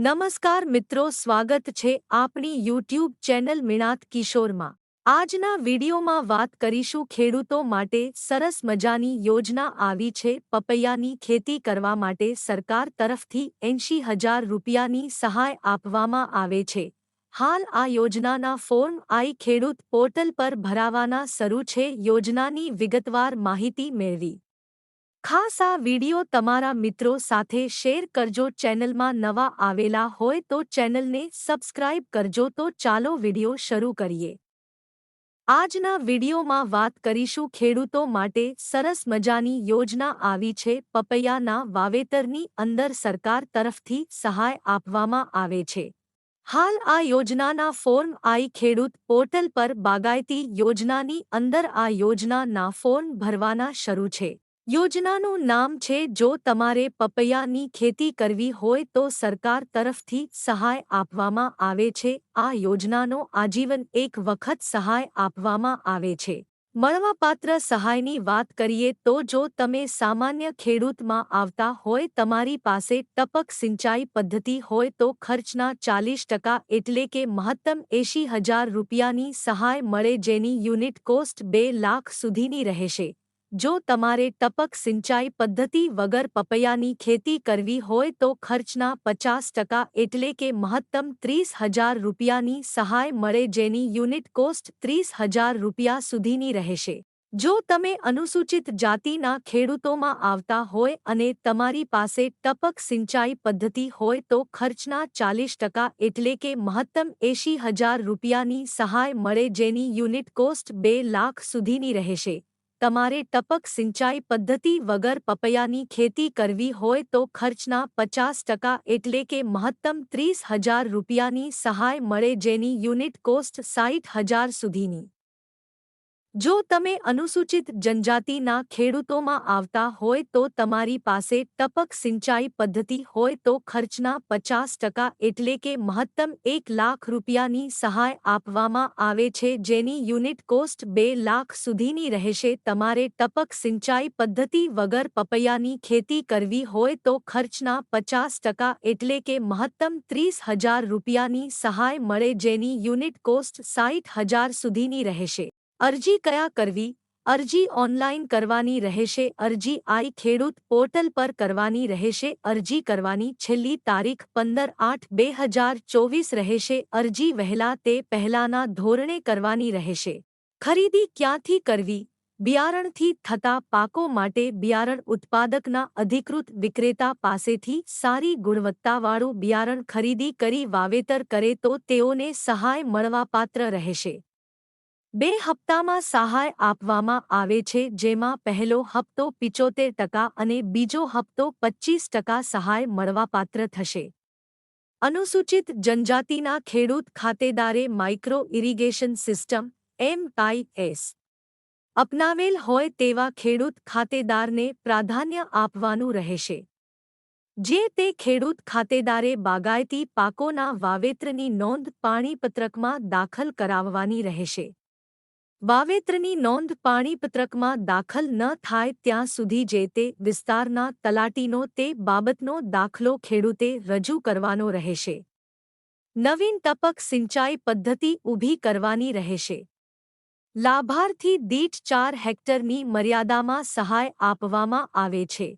નમસ્કાર મિત્રો, સ્વાગત છે આપણી યુટ્યુબ ચેનલ મિણાત કિશોરમાં. આજના વિડીયોમાં વાત કરીશું ખેડૂતો માટે સરસ મજાની યોજના આવી છે પપૈયાની ખેતી કરવા માટે સરકાર તરફથી એંશી હજાર રૂપિયાની સહાય આપવામાં આવે છે. હાલ આ યોજનાના ફોર્મ આઈ ખેડૂત પોર્ટલ પર ભરાવાના શરૂ છે. યોજનાની વિગતવાર માહિતી મેળવી. ખાસ આ વિડિયો તમારા મિત્રો સાથે શેર કરજો. ચેનલમાં નવા આવેલા હોય તો ચેનલને સબસ્ક્રાઇબ કરજો. તો ચાલો વિડિયો શરૂ કરીએ. આજના વિડિયોમાં વાત કરીશું ખેડૂતો માટે સરસ મજાની યોજના આવી છે. પપૈયાના વાવેતરની અંદર સરકાર તરફથી સહાય આપવામાં આવે છે. હાલ આ યોજનાના ફોર્મ આઈ ખેડૂત પોર્ટલ પર બાગાયતી યોજનાની અંદર આ યોજનાના ફોર્મ ભરવાના શરૂ છે. યોજનાનું નામ છે, જો તમારે પપૈયાની ખેતી કરવી હોય તો સરકાર તરફથી સહાય આપવામાં આવે છે. આ યોજનાનો આજીવન એક વખત સહાય આપવામાં આવે છે. મળવાપાત્ર સહાયની વાત કરીએ તો જો તમે સામાન્ય ખેડૂતમાં આવતા હોય, તમારી પાસે ટપક સિંચાઈ પદ્ધતિ હોય તો ખર્ચના ચાલીસ ટકા એટલે કે મહત્તમ એંશી હજાર રૂપિયાની સહાય મળે, જેની યુનિટ કોસ્ટ બે લાખ સુધીની રહેશે. જો તમારે ટપક સિંચાઈ પદ્ધતિ વગર પપૈયાની ખેતી કરવી હોય તો ખર્ચના પચાસ ટકા એટલે કે મહત્તમ ત્રીસ હજાર રૂપિયાની સહાય મળે જેની યુનિટ કોસ્ટ ત્રીસ હજાર રૂપિયા સુધીની રહેશે. જો તમે અનુસૂચિત જાતિના ખેડૂતોમાં આવતા હોય અને તમારી પાસે ટપક સિંચાઈ પદ્ધતિ હોય તો ખર્ચના ચાલીસ ટકા એટલે કે મહત્તમ એંશી હજાર રૂપિયાની સહાય મળે જેની યુનિટ કોસ્ટ બે લાખ સુધીની રહેશે. તમારે ટપક સિંચાઈ પદ્ધતિ વગર પપૈયાની ખેતી કરવી હોય તો ખર્ચના પચાસ ટકા એટલે કે મહત્તમ ત્રીસ હજાર રૂપિયાની સહાય મળે જેની યુનિટ કોસ્ટ સાઠ હજાર સુધીની. જો તમે અનુસૂચિત જનજાતિના ખેડૂતોમાં આવતા હોય તો તમારી પાસે ટપક સિંચાઈ પદ્ધતિ હોય તો ખર્ચના પચાસ ટકા એટલે કે મહત્તમ એક લાખ રૂપિયાની સહાય આપવામાં આવે છે, જેની યુનિટ કોસ્ટ બે લાખ સુધીની રહેશે. તમારે ટપક સિંચાઈ પદ્ધતિ વગર પપૈયાની ખેતી કરવી હોય તો ખર્ચના પચાસ ટકા એટલે કે મહત્તમ ત્રીસ હજાર રૂપિયાની સહાય મળે, જેની યુનિટ કોસ્ટ સાઠ હજાર સુધીની રહેશે. અરજી કયા કરવી? અરજી ઓનલાઈન કરવાની રહેશે, અરજી આઈ ખેડૂત પોર્ટલ પર કરવાની રહેશે, અરજી કરવાની છેલ્લી તારીખ પંદર આઠ બે હજાર ચોવીસ રહેશે, અરજી વહેલા તે પહેલાના ધોરણે કરવાની રહેશે. ખરીદી ક્યાંથી કરવી? બિયારણથી થતા પાકો માટે બિયારણ ઉત્પાદકના અધિકૃત વિક્રેતા પાસેથી સારી ગુણવત્તાવાળું બિયારણ ખરીદી કરી વાવેતર કરે તો તેઓને સહાય મળવાપાત્ર રહેશે. બે હપ્તામાં સહાય આપવામાં આવે છે, જેમાં પહેલો હપ્તો પિચોતેર ટકા અને બીજો હપ્તો પચ્ચીસ ટકા સહાય મળવાપાત્ર થશે. અનુસૂચિત જનજાતિના ખેડૂત ખાતેદારે માઇક્રો ઇરિગેશન સિસ્ટમ એમઆઈએસ અપનાવેલ હોય તેવા ખેડૂત ખાતેદારને પ્રાધાન્ય આપવાનું રહેશે. જે તે ખેડૂત ખાતેદારે બાગાયતી પાકોના વાવેતરની નોંધ પાણીપત્રકમાં દાખલ કરાવવાની રહેશે. વાવેતરની નોંધ પાણીપત્રકમાં દાખલ ન થાય ત્યાં સુધી જે તે વિસ્તારના તલાટીનો તે બાબતનો દાખલો ખેડૂતે રજૂ કરવાનો રહેશે. નવીન ટપક સિંચાઈ પદ્ધતિ ઊભી કરવાની રહેશે. લાભાર્થી દીઠ ચાર હેક્ટરની મર્યાદામાં સહાય આપવામાં આવે છે.